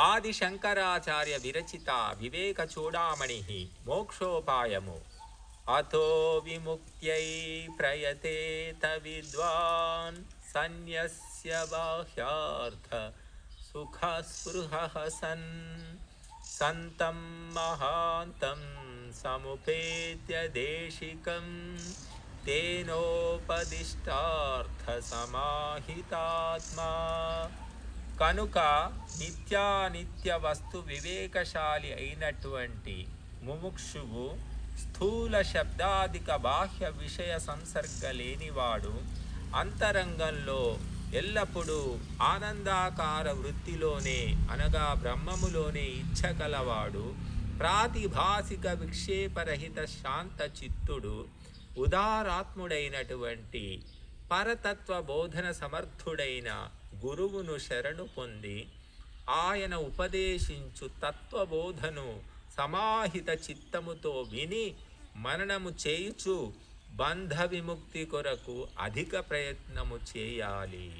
ఆదిశంకరాచార్య విరచిత వివేక చూడామణి మోక్షోపాయము అతో విముక్త్యై ప్రయతేత విద్వాన్ సన్యస్య బాహ్యార్థ సుఖస్పృహ sun సంతం మహాంతం సముపేత్య దేశికం తేనోపదిష్టార్థ సమాహితాత్మా కనుక నిత్యానిత్య వస్తు వివేకశాలి అయినటువంటి ముముక్షువు స్థూల శబ్దాదిక బాహ్య విషయ సంసర్గ లేనివాడు అంతరంగంలో ఎల్లప్పుడూ ఆనందాకార వృత్తిలోనే అనగా బ్రహ్మములోనే ఇచ్ఛ కలవాడు ప్రాతిభాసిక విక్షేపరహిత శాంత చిత్తుడు ఉదారాత్ముడైనటువంటి పరతత్వ బోధన సమర్థుడైన గురువును శరణు పొంది ఆయన ఉపదేశించు తత్వబోధను సమాహిత చిత్తముతో విని మననము చేయుచు బంధ విముక్తి కొరకు అధిక ప్రయత్నము చేయాలి.